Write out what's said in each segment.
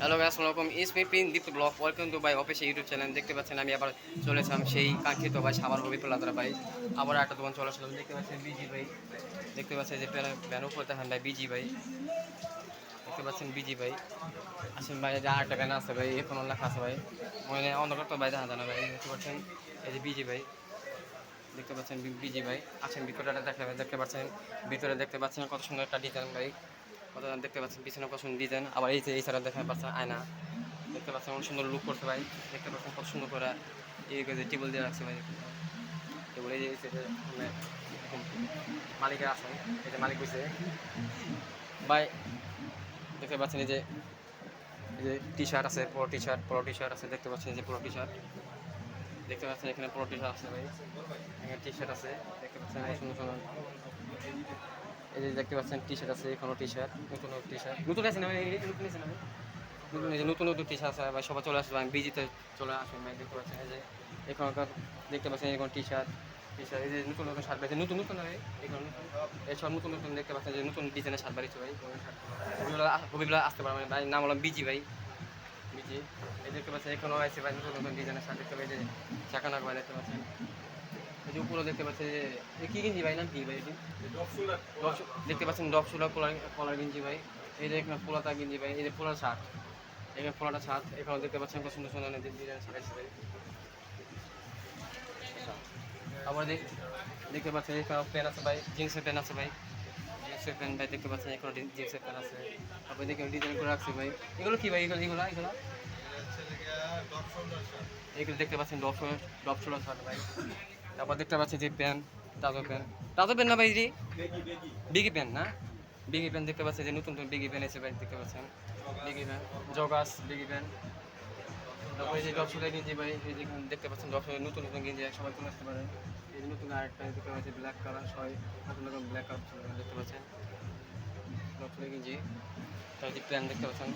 Hello আসসালামু আলাইকুম ইসমি pin Dipto blog welcome to by official YouTube channel দেখতে পাচ্ছেন, আমি আবার চলে এসলাম সেই কাঙ্ক্ষিত ভাই সাবার হবিপুল্লাদরা ভাই। আবার একটা দোকান চলে দেখতে পাচ্ছেন, বিজি ভাই। দেখতে পাচ্ছেন যে ব্যান উপরে দেখেন ভাই, বিজি ভাই। দেখতে পাচ্ছেন, বিজি ভাই। আসেন ভাই যে আরেকটা ব্যান আছে ভাই, এখনও লেখা আছে ভাই। মানে অন্ধকার তো ভাই, দেখা যায় না ভাই। দেখতে পাচ্ছেন, এই যে বিজি ভাই। দেখতে পাচ্ছেন বিজি ভাই। আছেন ভিতরে দেখতে পাচ্ছেন। ভিতরে দেখতে পাচ্ছেন কত সুন্দর একটা ডিজাইন ভাই। কত দেখতে পাচ্ছেন? পিছনে কত সুন্দর ডিজাইন? আবার এই যে, এই সাইডে দেখতে পাচ্ছেন আয়না। দেখতে পাচ্ছেন অনেক সুন্দর লুক করছে ভাই। দেখতে পাচ্ছেন কত সুন্দর করে এই যে টেবিল দিয়ে রাখছে ভাই। টেবিল এই যে মানে মালিকের আছেন এই যে মালিক বসে ভাই, দেখতে পাচ্ছেন এই যে এই যে টি শার্ট আছে পুরো টি শার্ট পুরো টি শার্ট আছে। দেখতে পাচ্ছেন যে পুরো টি শার্ট দেখতে পাচ্ছেন এখানে পুরো টি শার্ট আছে ভাই। এখানে টি শার্ট আছে। দেখতে পাচ্ছেন সুন্দর সুন্দর এই যে দেখতে পাচ্ছেন টি শার্ট আছে এখানেও টি শার্ট নতুন টি শার্ট নতুন আছে না নতুন আছে নতুন যে নতুন নতুন টি শার্ট আছে, ভাই, সবাই চলে আসবে আমি বিজিতে চলে আসবেন ভাই, দেখতে পাচ্ছেন, এই যে এখানকার, দেখতে পাচ্ছেন এখন টি শার্ট টি শার্ট এই যে নতুন নতুন শার্ট বেছে নতুন নতুন ভাই, এখানে এইসব নতুন নতুন দেখতে পাচ্ছেন, যে নতুন ডিজাইনের শার্ট বাড়িছে ভাই হবিবেলা আসতে পারবেন ভাই, নাম হলাম বিজি, ভাই। বিজি। এই দেখতে পাচ্ছেন এখানেও আছে ভাই, নতুন নতুন ডিজাইনের শার্ট দেখতে পাই যে চাকানাক, ভাই, দেখতে পাচ্ছেন। এই যে উপরে দেখতে পাচ্ছেন যে কি কিনছি ভাই? নাম কি ভাই এটি? দেখতে পাচ্ছেন ডব সুলা কলার কলার গেঞ্জি ভাই। এই যে এখানে পোলাতা গেঞ্জি ভাই এই যে পোলার শার্ট। এখানে পোলাটা শার্ট এখানে দেখতে পাচ্ছেন কত সুন্দর সুন্দর ডিজাইন শার্ট আছে ভাই। আবার দেখ দেখতে পাচ্ছেন এখানে প্যান্ট আছে ভাই জিন্সের প্যান্ট আছে ভাই। জিন্সের প্যান্ট ভাই দেখতে পাচ্ছেন এখানে জিন্সের প্যান্ট আছে। তারপরে দেখে ডিজাইন করে রাখছে ভাই। এগুলো কি ভাই? এগুলো এগুলো এগুলো? এগুলো দেখতে পাচ্ছেন ডব ডব ছোলা শার্ট ভাই। তারপর দেখতে পাচ্ছি যে প্যান্ট তাজো প্যান্ট তাজো প্যান্ট না ভাই জি বিগি প্যান্ট না? বিগি প্যান্ট দেখতে পাচ্ছি যে নতুন নতুন বিগি প্যান্ট এসে ভাই দেখতে পাচ্ছেন। Baggy pant joggers baggy pant তারপরে এই যে ডব ছোলা গেঞ্জি ভাই এই যে দেখতে পাচ্ছেন ডব ছোলা নতুন নতুন গেঞ্জি সবাই চলে আসতে পারে। এই যে নতুন আরেকটা দেখতে পাচ্ছি ব্ল্যাক কালার সবাই নতুন নতুন ব্ল্যাক কালার দেখতে পাচ্ছেন। ডব ছোলা গেঞ্জি তারপর যে প্যান্ট দেখতে পাচ্ছেন।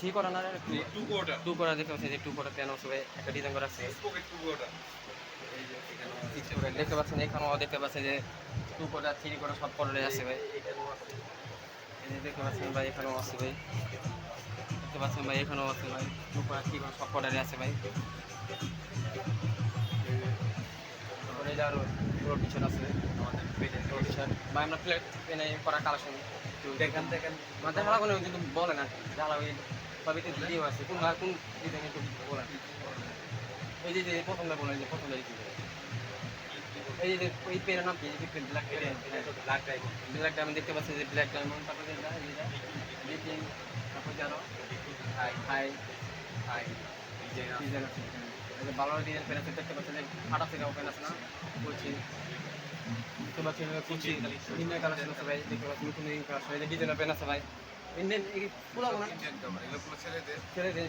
ঠিক করা না টু কোটা টু করা দেখতে পাচ্ছেন যে টু করা প্যান্ট সবাই একটা ডিজাইন করা আছে। কোটা দেখতে পাচ্ছেন, এখানেও দেখতে পাচ্ছেন যে টু কোটা থ্রি কোটা সব কলরে আছে ভাই। দেখতে পাচ্ছেন ভাই, এখানেও আছে ভাই। দেখতে পাচ্ছেন ভাই, এখানেও আছে ভাই। টু কোটা থ্রি কোটা সব কলরে আছে ভাই। তারপরে এই যে আরও পুরো টি আছে, আমাদের পেজের পুরো টি ভাই, আমরা প্লেট পেনে করা কালেকশন দেখেন দেখেন। মানে লাগবে কিন্তু বলে না। জ্বালা সবই তো দিয়ে আছে। কোন কোন বলেন এই যে যে প্রথমটা যে কি এই যে পেনের নাম কি? Black black diamond black diamond দেখতে পাচ্ছি যে ব্ল্যাক ডায়মন্ড তারপরে বিপিং তারপর জানো? হাই হাই হাই ডিজাইন আছে এই যে ভালো ডিজাইন পেন আছে, দেখতে পাচ্ছেন যে ফাটা থেকে ওপেন আছে না? বলছি। দেখতে কুচি ইন্ডিয়ান কালার আছে ভাই দেখতে পাচ্ছি নতুন কালার এই যে ডিজাইনের পেন আছে ভাই। ইন্ডিয়ান পুরো না এগুলো ছেলেদের। ছেলেদের।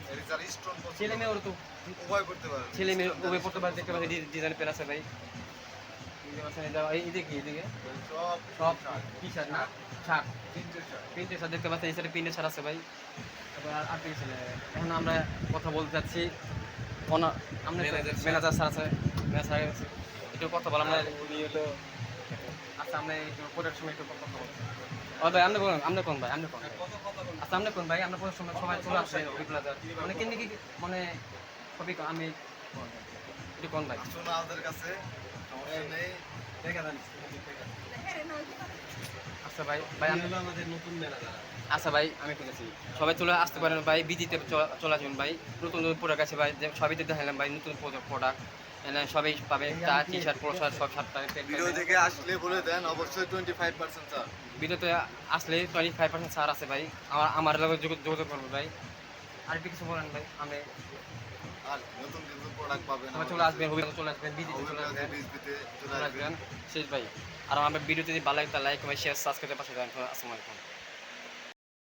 স্টোন ছেলে মেয়ে ওরা তো উভয় করতে পারে ছেলে মেয়ে পড়তে পারে দেখতে ডিজাইন পেন আছে ভাই। দেখতে পাচ্ছেন এই সাইডে আছে ভাই। তারপর আর এখন আমরা কথা বলতে যাচ্ছি। আমরা ম্যানেজার স্যার আছে ম্যানেজার আছে। একটু কথা বলা আমরা উনি হলো আচ্ছা আমরা একটু পরের সময় একটু কথা বলছি। ও ভাই আপনি কোন আপনি কোন ভাই আপনি কোন আচ্ছা আপনি কোন ভাই? সময় সবাই চলে মানে কিনে কি মানে সবই আমি একটু কোন ভাই? আসুন আমাদের কাছে সমস্যা নেই। দেখা জানিস আচ্ছা ভাই ভাই আমি আমাদের নতুন ম্যানেজার আচ্ছা ভাই আমি সবাই চলে আসতে পারেন ভাই বিজিতে চলে আসবেন ভাই। নতুন নতুন প্রোডাক্ট আছে ভাই সবই দেখালাম ভাই নতুন প্রোডাক্ট এনে সবাই পাবে। তা টি শার্ট পোলো শার্ট সব শার্ট পাবে ভিডিও দেখে আসলে বলে দেন অবশ্যই টোয়েন্টি ফাইভ পার্সেন্ট স্যার ভিডিওতে আসলে টোয়েন্টি ফাইভ পার্সেন্ট ছাড় আছে ভাই। আমার আমার যোগাযোগ করব ভাই। আর একটু কিছু বলেন ভাই আমি আর নতুন কিছু প্রোডাক্ট পাবেন চলে আসবেন হবিগঞ্জ চলে আসবেন বিজিতে চলে আসবেন বিজবিতে চলে চলে আসবেন। আসবেন। শেষ ভাই। আর আমার ভিডিও যদি ভালো লাগে তাহলে লাইক কমেন্ট শেয়ার সাবস্ক্রাইব পাশে আসসালামু আলাইকুম।